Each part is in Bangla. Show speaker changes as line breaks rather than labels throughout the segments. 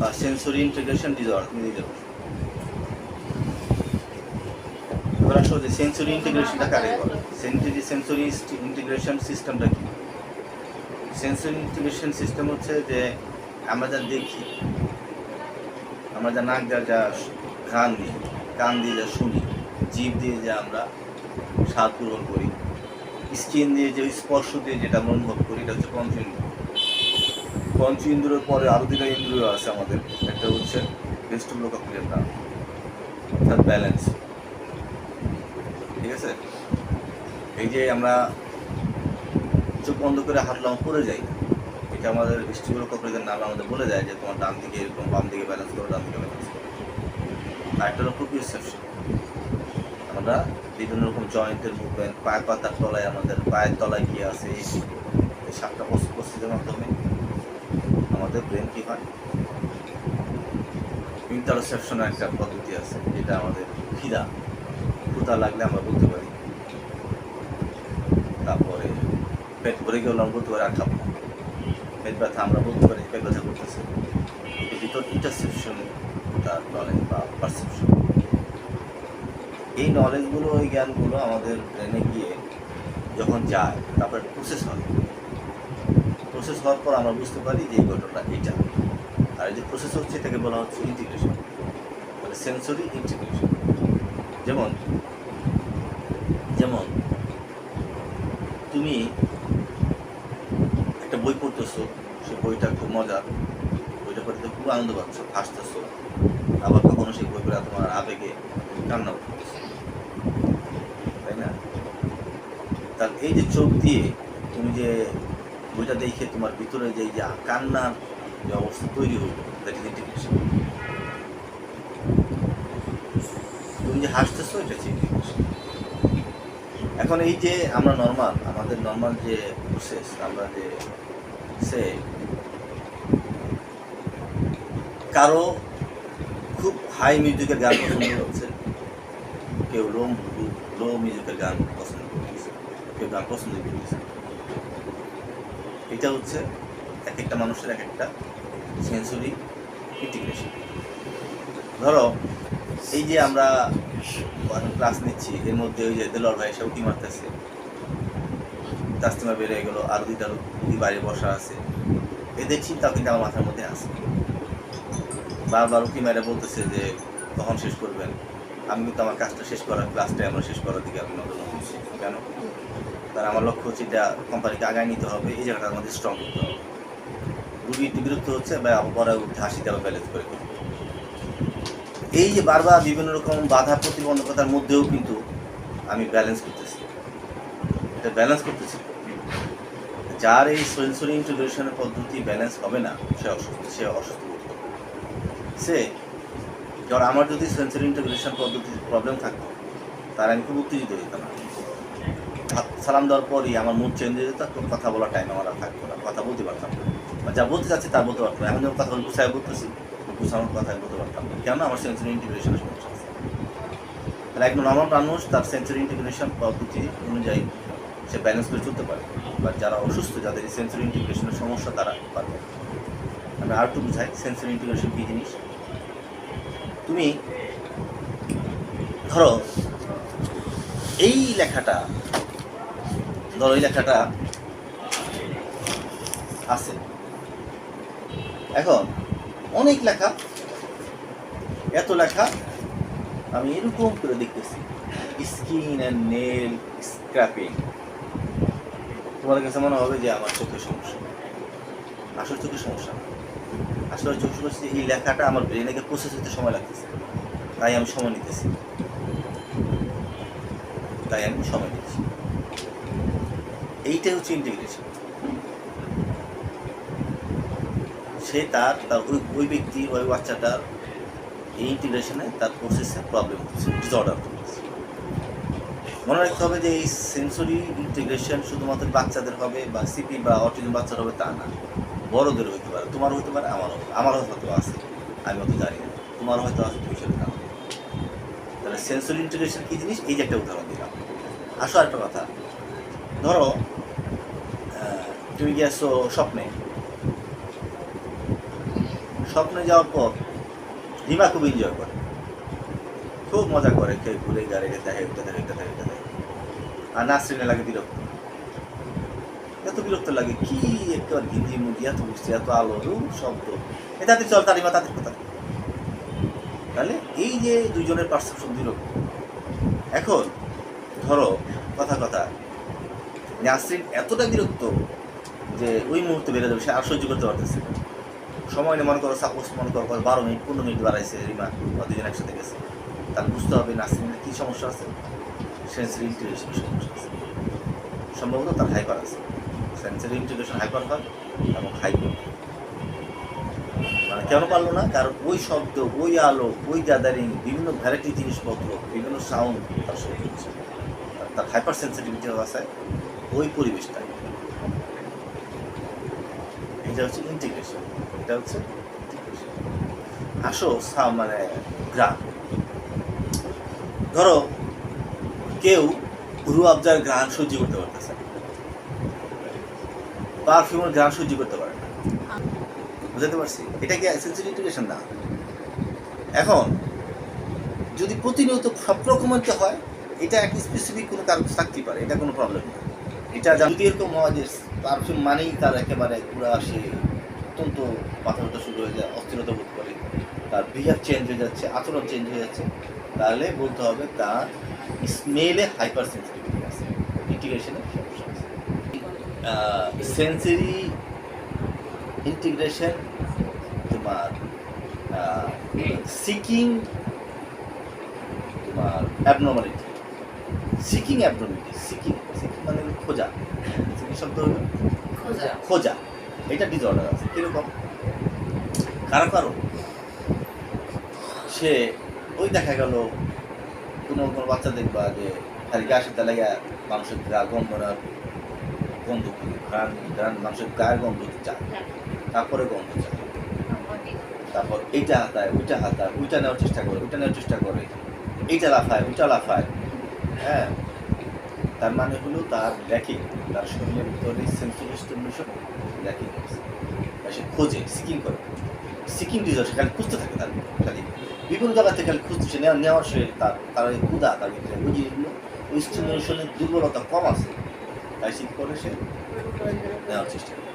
বা সেন্সরি ইন্টিগ্রেশন ডিসঅর্ডার তুমি দিতে পারো এবার আসো যে সেন্সরি ইন্টিগ্রেশনটা কারে বলে সেন্সরি সেন্সরি ইন্টিগ্রেশন সিস্টেমটা কি? সেন্সরি ইন্টিগ্রেশন সিস্টেম হচ্ছে যে আমরা যা দেখি। আমরা যা নাক যা যা ঘ্রাণ দিই কান দিয়ে যা শুনি, জিভ দিয়ে যা আমরা স্বাদ গ্রহণ করি, স্কিন দিয়ে যে স্পর্শ দিয়ে যেটা অনুভব করি, এটা হচ্ছে ইন্দ্রিয় পঞ্চ ইন্দ্রিয়ের পরে আরও দুটা ইন্দ্রিয় আছে আমাদের। একটা হচ্ছে ভেস্টিবুলোকাকুলিয়ার নাম অর্থাৎ ব্যালেন্স। ঠিক আছে? এই যে আমরা চোখ বন্ধ করে হাঁটলাম পড়ে যাই, এটা আমাদের ভেস্টিবুলোকাকুলিয়ার নাম আমাদের বলে দেয় যে তোমার ডান দিকে এরকম, বাম দিকে ব্যালেন্স করো, ডান দিকে ব্যালেন্স করো। আর একটা হলো প্রোপিওসেপশন আমরা বিভিন্ন রকম জয়েন্টের মুভমেন্ট পায়ের পাতার তলায় আমাদের পায়ের তলায় গিয়ে আছে এই সাতটা উপস্থিতির মাধ্যমে। আমাদের ব্রেন কি হয়? ইন্টারসেপশনের একটা পদ্ধতি আছে, যেটা আমাদের খিদা ক্ষুধা লাগলে আমরা বলতে পারি। তারপরে পেট ভরে গেলে আমরা বলতে পারি খাব পেট ব্যথা আমরা বলতে পারি, পেট ব্যথা করতেছে। এর ভিতর ইন্টারসেপশন তার নলেজ বা পারসেপশন এই নলেজগুলো ওই জ্ঞানগুলো আমাদের ব্রেনে গিয়ে যখন যায়, তারপরে প্রসেস হয়। প্রসেস হওয়ার পর আমরা বুঝতে পারি যে এই ঘটনাটা এটা আর এই যে প্রসেস হচ্ছে, এটাকে বলা হচ্ছে ইন্টিগ্রেশন মানে সেন্সরি ইন্টিগ্রেশন যেমন যেমন, তুমি একটা বই পড়তেছো, সে বইটা খুব মজার। বইটা পড়তে খুব আনন্দ পাচ্ছ, হাসতেছো। আবার কখনো সেই বই পড়ে তোমার আবেগে কান্না তাই না? তার এই যে চোখ দিয়ে তুমি যে বইটা দেখে তোমার ভিতরে যে যে কান্নার যে অবস্থা তৈরি হইল তুমি যে হাসতেছো, এটা এখন এই যে আমরা নর্মাল আমাদের নর্মাল যে প্রসেস আমরা যে সে কারও খুব হাই মিউজিকের গান পছন্দ হচ্ছে কেউ লো লো মিউজিকের গান পছন্দ করতেছে কেউ গান পছন্দ করতেছে এটা হচ্ছে এক একটা মানুষের এক একটা সেন্সরি ইন্টিগ্রেশন ধরো, এই যে আমরা ক্লাস নিচ্ছি, এর মধ্যে ওই যে দেলোয়ার ভাই এসে উঠি মারতেছে। তাস্তিমা বেড়ে গেলো আরও দুইটা দুই বাইরে বসা আছে। এদের চিন্তা কিন্তু আমার মাথার মধ্যে আছে। বারবার উকি মেরে বলতেছে যে, কখন শেষ করবেন? আমি কিন্তু আমার কাজটা শেষ করার ক্লাসটা আমরা শেষ করার দিকে আমি নজর কেন? তার আমার লক্ষ্য হচ্ছে এটা কোম্পানিকে আগায় নিতে হবে, এই জায়গাটা আমাদের স্ট্রং করতে হবে। রুগী একটু হচ্ছে বা পরে উঠে হাসিতে আবার ব্যালেন্স করে এই যে বারবার বিভিন্ন রকম বাধা প্রতিবন্ধকতার মধ্যেও কিন্তু আমি ব্যালেন্স করতেছি। এটা ব্যালেন্স করতেছি। যার এই সেন্সরি ইন্টিগ্রেশনের পদ্ধতি ব্যালেন্স হবে না, সে অসুস্থ সে অসুস্থ। সে, ধর, আমার যদি সেন্সরি ইন্টিগ্রেশন পদ্ধতির প্রবলেম থাকতো তার আমি খুব উত্তেজিত হইতাম। সালাম দেওয়ার পরই আমার মুড চেঞ্জ হয়ে যেত কথা বলার টাইম আমার আর থাকতো না, কথা বলতে পারতাম না। যা বলতে চাচ্ছি তা বলতে পারতাম। এখন যখন কথা গুছায় বলতেছি গুছানোর কথা বলতে পারতাম না। কেন আমার সেন্সরি ইন্টিগ্রেশনের সমস্যা তাহলে একজন নর্মাল মানুষ তার সেন্সরি ইন্টিগ্রেশন পদ্ধতি অনুযায়ী সে ব্যালেন্স করে চলতে পারে। বা যারা অসুস্থ, যাদের সেন্সরি ইন্টিগ্রেশনের সমস্যা, তারা পারবে আমি আর একটু বুঝাই সেন্সরি ইন্টিগ্রেশন কী জিনিস? তুমি ধরো, এই লেখাটা ধরো লেখাটা আছে। এখন, অনেক লেখা, এত লেখা আমি এরকম করে দেখতেছি। Skin and nail scraping. তোমার কাছে মনে হবে যে আমার চোখের সমস্যা। আসলে চোখের সমস্যা। আসলে চোখের সমস্যা এই লেখাটা আমার ব্রেনে প্রসেস হতে সময় লাগতেছে। তাই আমি সময় নিতেছি। তাই আমি সময় নিচ্ছি এইটাই হচ্ছে ইন্টিগ্রেশন সে তার তার ওই ব্যক্তি, ওই বাচ্চাটার এই ইন্টিগ্রেশনে তার প্রসেসে প্রবলেম হচ্ছে ডিসঅর্ডার মনে রাখতে হবে যে এই সেন্সরি ইন্টিগ্রেশন শুধুমাত্র বাচ্চাদের হবে বা সিপি বা অটিজম বাচ্চার হবে তা না। বড়দের হইতে পারে তোমার হইতে পারে, আমারও আমারও হয়তো আছে, আমি অত জানি না তোমার হয়তো আছে, তুমি সেটা জানো। তাহলে সেন্সরি ইন্টিগ্রেশন কী জিনিস? এই যে একটা উদাহরণ দিলাম। আসো একটা কথা। ধরো তুমি গিয়েছো স্বপ্নে? স্বপ্নে যাওয়ার পর রিমা খুব এনজয় করে। খুব মজা করে খেয়ে ঘুরে, গাড়ি দেখে এটা দেখে দেখে এটা দেখে আর নাসরিনে লাগে বিরক্ত। এত বিরক্ত লাগে, কি একেবারে হিন্দি মুভি এত বুঝছি এত আলো শব্দ। এ তাদের চল তারিমা তাদের কথা তাহলে এই যে দুজনের পার্সেপশন বিরক্ত এখন ধরো, কথা কথা, নাসরিন এতটা বিরক্ত যে ওই মুহূর্তে বেড়ে যাবে, সে আর সহ্য করতে পারতেছে সময় নিয়ে মনে করো সাপোজ মনে করো বারো মিনিট, পনেরো মিনিট বাড়াইছে রিমা, বা দুজন একসাথে গেছে। তার বুঝতে হবে নাসরিনের কী সমস্যা আছে। সেন্সারি ইন্টিগ্রেশনের সমস্যা আছে। সম্ভবত তার হাইপার আছে। সেন্সারি ইন্টিগ্রেশন হাইপার হয় এবং হাইপার মানে কেন পারল না? কারণ ওই শব্দ, ওই আলো, ওই গ্যাদারিং বিভিন্ন ভ্যারাইটি জিনিসপত্র, বিভিন্ন সাউন্ড তার আর তার হাইপার সেন্সিটিভিটি আছে, ওই পরিবেশটাই। এটা হচ্ছে ইন্টিগ্রেশন এটা হচ্ছে। আসো সা- মানে গ্রাম ধরো, কেউ রু আবজার গ্রান সহ্য করতে পারতেছে পারফিউমের গ্রান সহ্য করতে পারে না। বুঝতে পারছি? এটা কি সেন্সিটিভ ইন্টিগ্রেশন না। এখন, যদি প্রতিনিয়ত সব রকমের হয়, এটা একটা স্পেসিফিক কোনো কারণ থাকতেই পারে, এটা কোনো প্রবলেম না। এটা যদি এরকম যে পারফিউম মানেই তার একেবারে পুরো সে অত্যন্ত পাথরটা শুরু হয়ে যায়, অস্থিরতা বোধ করে। তার বিহেভ চেঞ্জ হয়ে যাচ্ছে, আচরণ চেঞ্জ হয়ে যাচ্ছে। তাহলে বলতে হবে তার স্মেলে হাইপার সেন্সিটিভিটি আছে ইন্টিগ্রেশনের সমস্যা আছে। সেন্সরি ইন্টিগ্রেশন তোমার সিকিং তোমার অ্যাবনর্মালিটি সিকিং অ্যাবনর্মালিটি সিকিং খোঁজা। সিকিং শব্দ হলো?
খোঁজা।
খোঁজা। এটা ডিসঅর্ডার আছে। কীরকম? কারও কারও? সে ওই দেখা গেল কোনো কোনো বাচ্চা দেখবা যে খালি গা সাথে লেগে মানুষের গা গন্ধ না গন্ধ ঘ্রাণ ঘ্রাণ মানুষের গায়ের গন্ধ চায়? তারপরে গন্ধ চায়। তারপর এইটা হাতায় ওইটা হাতায় ওইটা নেওয়ার চেষ্টা করে ওইটা নেওয়ার চেষ্টা করে এইটা লাফায় ওইটা লাফায়। হ্যাঁ। তার মানে হলো তার ল্যাকিং তার শরীরের ভিতরে সেন্সরি স্টিমুলেশন ল্যাকিং সে খোঁজে সিকিং করে। সিকিং ডিজার সে খালি খুঁজতে থাকে তার খালি। বিভিন্ন জায়গা থেকে খালি খুঁজতে, সে নেওয়া নেওয়ার সে তার তার ওই ক্ষুদা তার ভিতরে ওই জিনিসগুলো, ওই স্টিমুলেশনের দুর্বলতা কম আছে। তাই সে করে সে নেওয়ার চেষ্টা করে।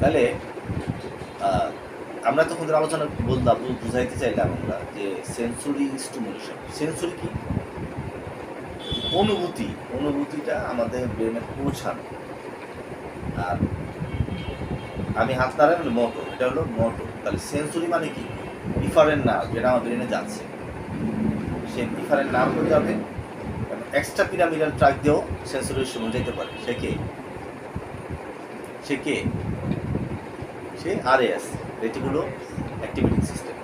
তাহলে আমরা তখন আলোচনা বললাম, বুঝাইতে চাইলাম আমরা যে সেন্সরি স্টিমুলেশন সেন্সরি কি? অনুভূতি, অনুভূতিটা আমাদের ব্রেনে পৌঁছানো। আর আমি হাত হলো মোটর এটা হলো মোটর তাহলে সেন্সরি মানে কি? ডিফারেন্ট নার্ভ যেটা আমার ব্রেনে যাচ্ছে। সেই ডিফারেন্ট নার্ভও যাবে। এবং এক্সট্রা পিরামিডাল ট্রাক দিয়েও সেন্সরি সময় যেতে পারে। সে কে? সে কে? সে আরএস রেটিকুলো অ্যাক্টিভিটি সিস্টেম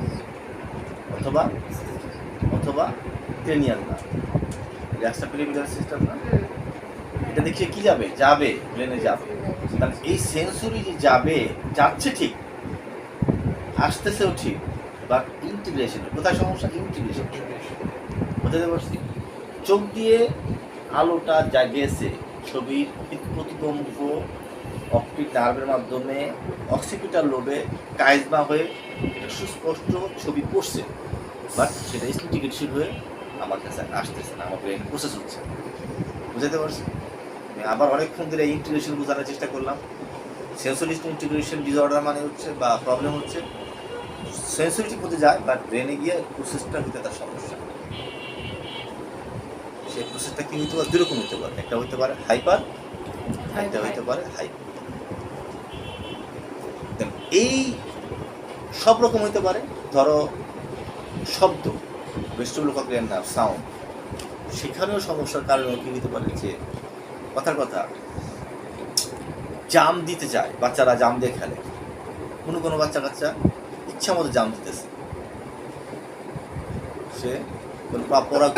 অথবা অথবা ক্রেনিয়াল না এক্সট্রা পিরামিডাল সিস্টেম না? এটা দেখিয়ে কি যাবে? যাবে ব্রেনে যাবে। তাহলে এই সেন্সরি যে যাবে, যাচ্ছে ঠিক। আসতেছেও ঠিক বাট ইন্টিগ্রেশন কোথায় সমস্যা? ইন্টিগ্রেশন বুঝতে পারছি চোখ দিয়ে আলোটা যা গেছে, ছবির প্রতিবম্ব অপটিক নার্ভের মাধ্যমে অক্সিপিটাল লোবে কাইজমা হয়ে এটা সুস্পষ্ট ছবি পড়ছে। বাট সেটা ইন্টিগ্রেশন হয়ে আমার কাছে আসতেছে না আমার ব্রেন প্রসেস হচ্ছে। বুঝতে পারছি? আমি আবার অনেকক্ষণ ধরে এই ইন্টিগ্রেশন বোঝানোর চেষ্টা করলাম। সেন্সরিস্ট ইন্টিগ্রেশন ডিসঅর্ডার মানে হচ্ছে বা প্রবলেম হচ্ছে। সেন্সরিটিভ হতে যায় বাট ব্রেনে গিয়ে প্রসেসটা হতে তার সমস্যা। সেই প্রসেসটা কি হতে পারে? দুরকম হতে পারে। একটা হতে পারে হাইপার একটা হতে পারে হাই এই সব রকম হতে পারে। ধরো শব্দ। Vestibule cochlear nerve sound. সেখানেও সমস্যার কারণে কি হতে পারে যে, কথার কথা, জাম দিতে চায়, বাচ্চারা জাম দিয়ে খেলে। কোনো কোনো বাচ্চা কাচ্চা ইচ্ছা মতো জাম দিতেছে। সে কোনো পা পড়া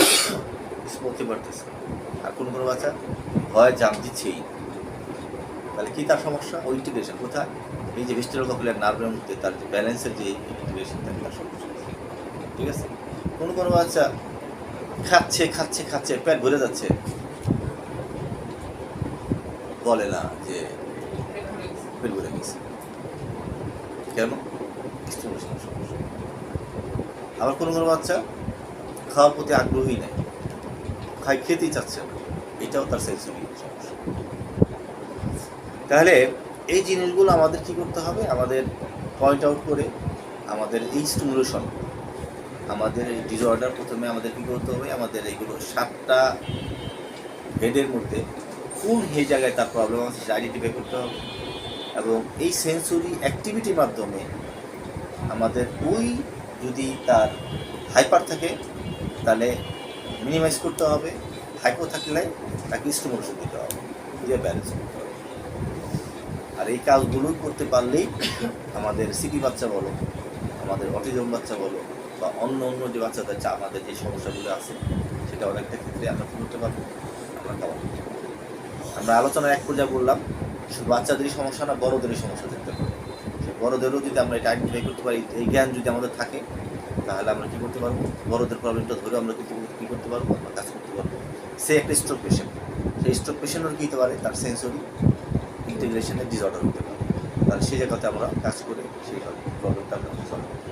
পড়তে পারতেছে আর কোনো কোনো বাচ্চা ভয় জাম দিচ্ছেই তাহলে কী তার সমস্যা? ওই ইন্টিগ্রেশন কোথায়? এই যে ভেস্টিবুল কক্লিয়ার নার্ভের মধ্যে তার যে ব্যালেন্সের যে ইন্টিগ্রেশন তার সমস্যা ঠিক আছে? কোনো কোনো বাচ্চা খাচ্ছে খাচ্ছে খাচ্ছে, পেট ভরে যাচ্ছে। বলে না যে পেট ভরে গেছে। কেন? আবার কোনো কোনো বাচ্চা খাওয়ার প্রতি আগ্রহী নেই। খাই, খেতেই চাচ্ছে না। এটাও তার সমস্যা। তাহলে এই জিনিসগুলো আমাদের কি করতে হবে? আমাদের পয়েন্ট আউট করে আমাদের এই স্টিমুলেশন আমাদের এই ডিসঅর্ডার প্রথমে আমাদের কী করতে হবে? আমাদের এইগুলো সাতটা হেডের মধ্যে কোন হে জায়গায় তার প্রবলেম আছে, সেটা আইডেন্টিফাই করতে হবে। এবং এই সেন্সরি অ্যাক্টিভিটির মাধ্যমে আমাদের ওই যদি তার হাইপার থাকে, তাহলে মিনিমাইজ করতে হবে। হাইপো থাকলে তাকে স্টিমুলেশন দিতে হবে। দিয়ে ব্যালেন্স করতে হবে। আর এই কাজগুলোই করতে পারলেই আমাদের সিটি বাচ্চা বলো, আমাদের অটিজম বাচ্চা বলো বা অন্য অন্য যে বাচ্চাদের চা, আমাদের যে সমস্যাগুলো আছে, সেটা অনেকটা ক্ষেত্রে আমরা করতে পারব। আমরা আমরা আলোচনার এক পর্যায়ে বললাম, শুধু বাচ্চাদেরই সমস্যা না বড়োদেরই সমস্যা দেখতে পারে সেই বড়োদেরও যদি আমরা এটা আইডেন্টিফাই করতে পারি, এই জ্ঞান যদি আমাদের থাকে, তাহলে আমরা কী করতে পারব? বড়োদের প্রবলেমটা ধরে আমরা কিন্তু কী করতে পারব? আমরা কাজ করতে পারব। সে একটা স্ট্রোক পেশেন্ট সেই স্ট্রোক পেশেন্টের কী হতে পারে? তার সেন্সরি ইন্টিগ্রেশনের ডিসঅর্ডার হতে পারে। তাহলে সেই জায়গাতে আমরা কাজ করে সেই প্রবলেমটা আমরা সলভ পারব